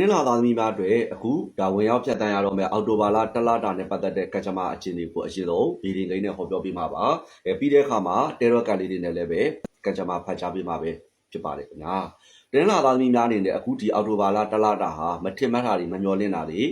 နင်္လာသားသမီးများတွေအခုဒါဝင်ရောက်ဖြတ်တန်းရတော့မယ်အော်တိုဘာလတလတာနဲ့ပတ်သက်တဲ့ကကြမ္မာအခြေအနေကိုအရင်ဆုံးဗီဒီယိုနဲ့ဟောပြောပေးမှာပါအဲပြီးတဲ့အခါမှာတဲရော့ကန်လေးတွေနဲ့လည်းပဲကကြမ္မာဖတ်ကြားပေးမှာပဲဖြစ်ပါတယ်ခင်ဗျာတနင်္လာသားသမီးများအနေနဲ့အခုဒီအော်တိုဘာလတလတာဟာမထင်မှတ်တာတွေမမျောလင့်တာတွေ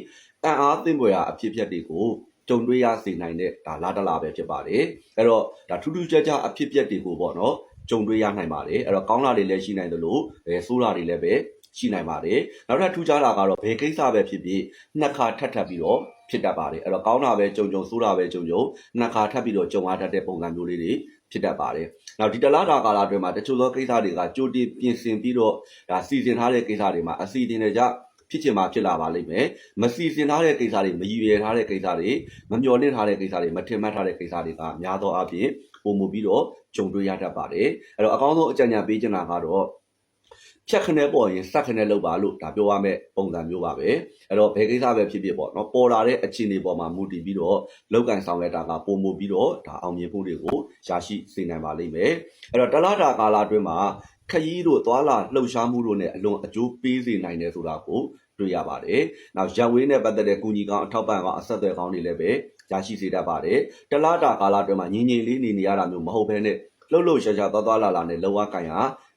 အံ့အားသင့်ဖွယ်ရာအဖြစ်အပျက်တွေကိုကြုံတွေ့ရစေနိုင်တဲ့ဒါလာတလာပဲဖြစ်ပါတယ်အဲ့တော့ဒါထူးထူးခြားခြားအဖြစ်အပျက်တွေကိုပေါ့နော်ကြုံတွေ့ရနိုင်ပါတယ်အဲ့တော့ကောင်းတာတွေလည်းရှိနိုင်သလိုအဲဆိုးတာတွေလည်းပဲ ရှိနိုင်ပါတယ်နောက်ထပ်ထူးခြားတာကတော့ဘယ်ကိစ္စပဲဖြစ်ဖြစ်နှစ်ခါထပ်ထပ်ပြီးတော့ဖြစ်တတ်ပါတယ်အဲ့တော့ကောင်းတာပဲကြုံကြုံဆိုးတာပဲကြုံကြုံနှစ်ခါထပ်ပြီးတော့ကြုံရတတ်တဲ့ပုံစံမျိုးလေးတွေဖြစ်တတ်ပါတယ်နောက်ဒီတလားတာကာလအတွင်းမှာတချို့သောကိစ္စတွေကကြိုတင်ပြင်ဆင်ပြီးတော့ဒါစီစဉ်ထားတဲ့ကိစ္စတွေမှာအစီအစဉ်တွေကြဖြစ်ချင်မှဖြစ်လာပါလိမ့်မယ်မစီစဉ်ထားတဲ့ကိစ္စတွေမရည်ရွယ်ထားတဲ့ကိစ္စတွေမမျှော်လင့်ထားတဲ့ကိစ္စတွေမထင်မှတ်ထားတဲ့ကိစ္စတွေကများသောအားဖြင့်ပုံမူပြီးတော့ကြုံတွေ့ရတတ်ပါတယ်အဲ့တော့အကောင်းဆုံးအကြံဉာဏ်ပေးချင်တာကတော့ ဖြတ်ခနဲ့ပေါ်ရင်စက်ခနဲ့လောက်ပါလို့ဒါပြောရမယ့်ပုံစံမျိုးပါပဲအဲ့တော့ဘယ်ကိစ္စပဲဖြစ်ဖြစ်ပေါ့နော်ပေါ်လာတဲ့အခြေအနေပေါ်မှာမူတည်ပြီးတော့လောက်ကန်ဆောင်ရတာကပုံမူပြီးတော့ဒါအောင်မြင်မှုတွေကိုရရှိစေနိုင်ပါလိမ့်မယ်အဲ့တော့တလားတာကာလအတွင်းမှာခရီးတို့သွာလာလှုပ်ရှားမှုတို့နဲ့အလွန်အကျိုးပေးစေနိုင်တယ်ဆိုတာကိုတွေ့ရပါတယ်။နောက်ရပ်ဝေးနဲ့ပတ်သက်တဲ့ကုညီကောင်အထောက်ပံ့ကောင်အဆက်အသွယ်ကောင်တွေလည်းပဲရရှိစေတတ်ပါတယ်။တလားတာကာလအတွင်းမှာငြင်းငြင်းလေးနေနေရတာမျိုးမဟုတ်ဘဲနဲ့ လှုပ်လှုပ်ရှားရှားသွားသွားလာလာနဲ့လောကကန်ရ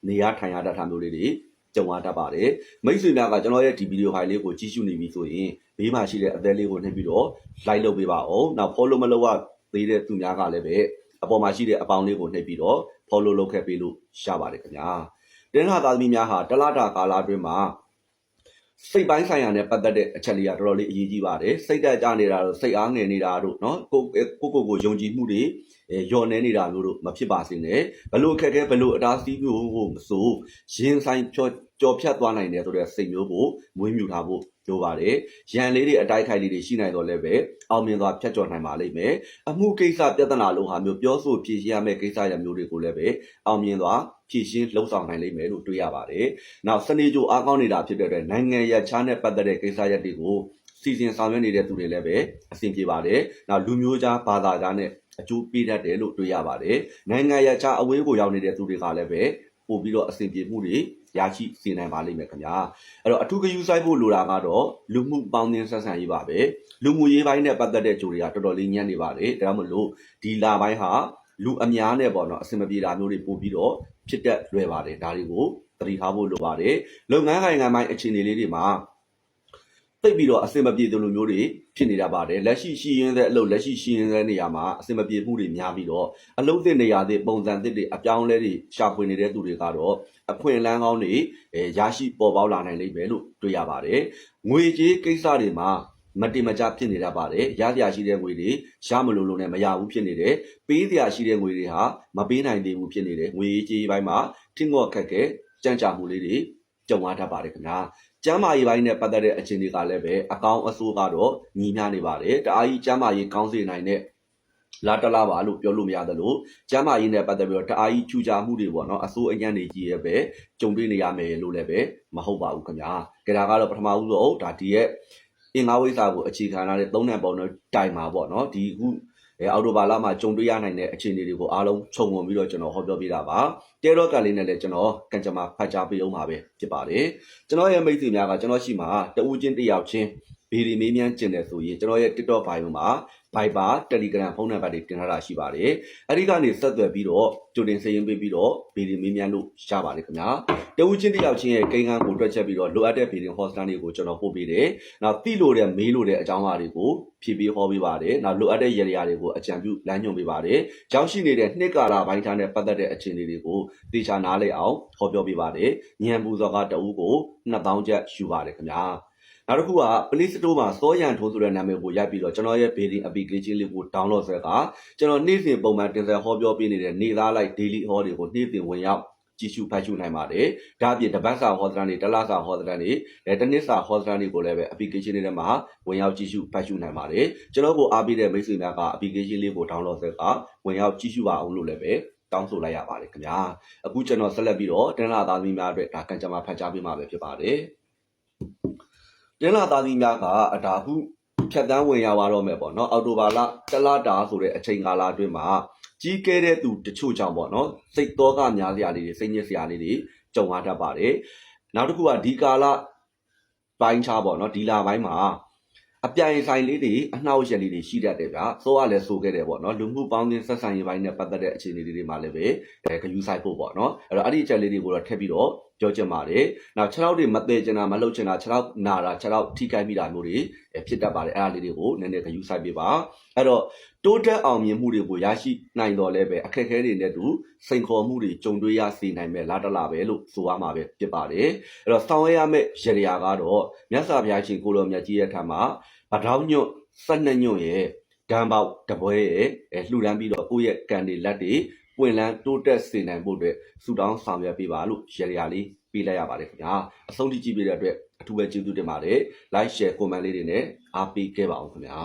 နေရထိုင်ရတတ်တာမျိုးလေးတွေကြုံရတတ်ပါတယ်။မိတ်ဆွေများကကျွန်တော်ရဲ့ဒီဗီဒီယိုဖိုင်လေးကိုကြည့်ရှုနေပြီဆိုရင်ဘေးမှာရှိတဲ့အသေးလေးကိုနှိပ်ပြီးတော့ like လုပ်ပေးပါဦး။နောက် follow မလုပ်ရသေးတဲ့သူများကလည်းပဲအပေါ်မှာရှိတဲ့အပေါင်းလေးကိုနှိပ်ပြီးတော့ follow လုပ်ခဲ့ပေးလို့ရပါတယ်ခင်ဗျာ။တင်းလာသားသမီးများဟာတလတာကာလအတွင်းမှာ စိတ်ပိုင်းဆိုင်ရာနဲ့ပတ်သက်တဲ့အချက်လေးကတော်တော်လေးအရေးကြီးပါတယ်စိတ်တက်ကြနေတာတို့စိတ်အားငယ်နေတာတို့เนาะကိုကိုကိုကိုယုံကြည်မှုတွေအဲယော်နေနေတာမျိုးတို့မဖြစ်ပါစေနဲ့ဘလို့အခက်အခဲဘလို့အတားစီးမျိုးကိုမဆိုရင်ဆိုင်ကြော ကြော်ဖြတ်သွားနိုင်တယ်ဆိုတဲ့စိတ်မျိုးကိုမွေးမြူထားဖို့လိုပါတယ်ရန်လေးတွေအတိုက်ခိုက်လေးတွေရှိနိုင်တော့လည်းပဲအောင်မြင်စွာဖြတ်ကျော်နိုင်ပါလိမ့်မယ်အမှုကိစ္စပြဿနာလိုဟာမျိုးပြောဆိုဖြေရှင်းရမယ့်ကိစ္စရမျိုးတွေကိုလည်းပဲအောင်မြင်စွာဖြေရှင်းလှုပ်ဆောင်နိုင်လိမ့်မယ်လို့တွေးရပါတယ်နောက်စနေကြိုအားကောင်းနေတာဖြစ်တဲ့အတွက်နိုင်ငံရခြားနဲ့ပတ်သက်တဲ့ကိစ္စရပ်တွေကိုစီစဉ်ဆောင်ရွက်နေတဲ့သူတွေလည်းပဲအဆင်ပြေပါတယ်နောက်လူမျိုးခြားဘာသာခြားနဲ့အကျိုးပေးတတ်တယ်လို့တွေးရပါတယ်နိုင်ငံရခြားအဝေးကိုရောက်နေတဲ့သူတွေကလည်းပဲပို့ပြီးတော့အဆင်ပြေမှုတွေ ရရှိစေနိုင်ပါလိမ့်မယ်ခင်ဗျာအဲ့တော့အထူးဂရုစိုက်ဖို့လိုတာကတော့လူမှုပေါင်းသင်းဆက်ဆံရေးပါပဲလူမှုရေးပိုင်းနဲ့ပတ်သက်တဲ့ကြိုတွေကတော်တော်လေးညံ့နေပါတယ်ဒါမှမဟုတ်ဒီလာပိုင်းဟာလူအများနဲ့ပေါ့နော်အဆင်မပြေတာမျိုးတွေပို့ပြီးတော့ဖြစ်တတ်လွယ်ပါတယ်ဒါတွေကိုသတိထားဖို့လိုပါတယ်လုပ်ငန်းကိုင်ငံပိုင်းအခြေအနေလေးတွေမှာ သိပ်ပြီးတော့အဆင်မပြေတဲ့လူမျိုးတွေဖြစ်နေတာပါတယ်လက်ရှိရှိရင်းတဲ့အလုပ်လက်ရှိရှိရင်းတဲ့နေရာမှာအဆင်မပြေမှုတွေများပြီးတော့အလုပ်သစ်နေရာတွေပုံစံသစ်တွေအပြောင်းအလဲတွေရှာဖွေနေတဲ့သူတွေကတော့အခွင့်အလမ်းကောင်းတွေအဲရရှိပေါ်ပေါက်လာနိုင်လိမ့်မယ်လို့တွေ့ရပါတယ်ငွေကြေးကိစ္စတွေမှာမတင်မကြဖြစ်နေတတ်ပါတယ်ရစရာရှိတဲ့ငွေတွေရမလို့လို့နဲ့မရဘူးဖြစ်နေတယ်ပေးစရာရှိတဲ့ငွေတွေဟာမပေးနိုင်သေးဘူးဖြစ်နေတယ်ငွေကြေးပိုင်းမှာထင်းငေါ့ခက်ခဲကြမ်းကြမှုလေးတွေ ကြုံရတတ်ပါတယ်ခင်ဗျာကျမ်းမာရေးပိုင်းနဲ့ပတ်သက်တဲ့အခြေအနေကလည်းပဲအကောင်းအဆိုးကတော့ညီမျှနေပါတယ်တအားကြီးကျမ်းမာရေးကောင်းစေနိုင်တဲ့လာတလာပါလို့ပြောလို့မရသလိုကျမ်းမာရေးနဲ့ပတ်သက်ပြီးတော့တအားကြီးချူချာမှုတွေပေါ့နော်အစိုးအញ្ញံနေကြီးရဲ့ပဲကြုံတွေ့နေရမယ်လို့လည်းပဲမဟုတ်ပါဘူးခင်ဗျာကြဒါကတော့ပထမဦးဆုံးဒါဒီရဲ့အင်္ဂါဝိစာကိုအခြေခံထားတဲ့သုံးနံပုံတော့တိုင်မှာပေါ့နော်ဒီခု အဲအော်တိုဘာလမှာကြုံတွေ့ရနိုင်တဲ့အခြေအနေတွေကိုအားလုံးခြုံငုံပြီးတော့ကျွန်တော်ဟောပြောပြတာပါတဲတော့ကလေးနဲ့လည်းကျွန်တော်ကံကြမ္မာဖတ်ကြားပေးအောင်ပါပဲဖြစ်ပါတယ်ကျွန်တော်ရဲ့မိတ်ဆွေများကကျွန်တော်ရှိမှာတဦးချင်းတယောက်ချင်း ဗီဒီမေးမြန်းကျင်တယ်ဆိုရင်ကျွန်တော်ရဲ့ TikTok bio မှာ Viber Telegram ဖုန်းနံပါတ်တွေတင်ထားတာရှိပါတယ်အဲ့ဒီကနေဆက်သွယ်ပြီးတော့ကြိုတင်စာရင်းပေးပြီးတော့ဗီဒီမေးမြန်းလို့ရပါတယ်ခင်ဗျာတဦးချင်းတယောက်ချင်းရဲ့ကိန်းဂန်းကိုတွက်ချက်ပြီးတော့လိုအပ်တဲ့ဗီဒီဟော့စတန်တွေကိုကျွန်တော်ပို့ပေးတယ်နောက်သိလို့တဲ့မေးလို့တဲ့အကြောင်းအရာတွေကိုဖြည့်ပေးဟောပေးပါတယ်နောက်လိုအပ်တဲ့ရည်ရည်တွေကိုအကြံပြုလမ်းညွှန်ပေးပါတယ်ကြောင်းရှိနေတဲ့နှစ်ကာလပိုင်းထားနဲ့ပတ်သက်တဲ့အခြေအနေတွေကိုသေချာနားလည်အောင်ဟောပြောပေးပါတယ်ညံပူစောကတဦးကို2000ကျပ်ယူပါတယ်ခင်ဗျာ နောက်တစ်ခုက Play Store မှာစောရန်ထိုးဆိုတဲ့နာမည်ကိုရိုက်ပြီးတော့ကျွန်တော်ရဲ့ Building Application လေးကို download ဆက်ကကျွန်တော်နေ့စဉ်ပုံမှန်တင်ဆက်ဟောပြောပေးနေတဲ့နေသားလိုက် daily ဟောတွေကိုနေ့စဉ်ဝင်ရောက်ကြည့်ရှုဖတ်ရှုနိုင်ပါတယ်။ဒါအပြင်တပတ်စာဟောသတန်းတွေတလစာဟောသတန်းတွေအဲတနစ်စာဟောသတန်းတွေကိုလည်းပဲ application လေးထဲမှာဝင်ရောက်ကြည့်ရှုဖတ်ရှုနိုင်ပါတယ်။ကျွန်တော်ကိုအားပေးတဲ့မိတ်ဆွေများက application လေးကို download ဆက်ကဝင်ရောက်ကြည့်ရှုပါအောင်လို့လည်းပဲတောင်းဆိုလိုက်ရပါတယ်ခင်ဗျာ။အခုကျွန်တော်ဆက်လက်ပြီးတော့တနလာသားသမီးများအတွက်ဒါကံကြမ္မာဖတ်ကြားပေးမှာပဲဖြစ်ပါတယ်။ တင်းလာသားသမီးများကအတာဟုဖြတ်တန်းဝင်ရပါတော့မယ်ပေါ့နော်အော်တိုဘာလတလတာဆိုတဲ့အချိန်ကာလအတွင်းမှာကြီးကဲတဲ့သူတချို့ကြောင့်ပေါ့နော်စိတ်တော့ကများစရာလေးတွေစိတ်ညစ်စရာလေးတွေကြုံရတတ်ပါတယ်နောက်တစ်ခုကဒီကာလပိုင်းခြားပေါ့နော်ဒီလာပိုင်းမှာအပြိုင်ဆိုင်လေးတွေအနှောက်အယှက်လေးတွေရှိတတ်တယ်ဗျာဆိုကလည်းဆိုခဲ့တယ်ပေါ့နော်လူမှုပေါင်းသင်းဆက်ဆံရေးပိုင်းနဲ့ပတ်သက်တဲ့အခြေအနေလေးတွေမှာလည်းပဲအဲဂယူဆိုင်ဖို့ပေါ့နော်အဲ့တော့အဲ့ဒီအချက်လေးတွေကိုတော့ထည့်ပြီးတော့ပြောချင်ပါတယ်နောက်6လောက်တွေမသေးချင်တာမလှုပ်ချင်တာ6လောက်နာတာ6လောက်ထိခိုက်မိတာမျိုးတွေအဲဖြစ်တတ်ပါတယ်အဲ့ဒါလေးတွေကိုနည်းနည်းဂယူဆိုင်ပေးပါအဲ့တော့တိုးတက်အောင်မြင်မှုတွေကိုရရှိနိုင်တော်လဲပဲအခက်အခဲတွေနဲ့တူစိန်ခေါ်မှုတွေကြုံတွေ့ရစေနိုင်မဲ့လာတလာပဲလို့ဆိုရမှာပဲဖြစ်ပါတယ်အဲ့တော့ဆောင်ရွက်ရမယ့်ရရကတော့မြတ်စွာဘုရားရှင်ကိုလိုမြတ်ကြီးရဲ့ထံမှာဗတောင်းညွတ်၁၂ညွတ်ရဲ့ဒံပေါက်တပွဲရဲ့အဲလှူဒန်းပြီးတော့ကိုယ့်ရဲ့ကံတွေလက်တွေ ပွင့်လန်းတိုးတက်စေနိုင်ဖို့အတွက်ဆုတောင်းဆောင်ရွက်ပေးပါလို့ရရလေးပေးလိုက်ရပါတယ်ခင်ဗျာအဆုံးထိကြည့်ပေးတဲ့အတွက်အထူးပဲကျေးဇူးတင်ပါတယ် like share comment လေးတွေနဲ့အားပေးခဲ့ပါအောင်ခင်ဗျာ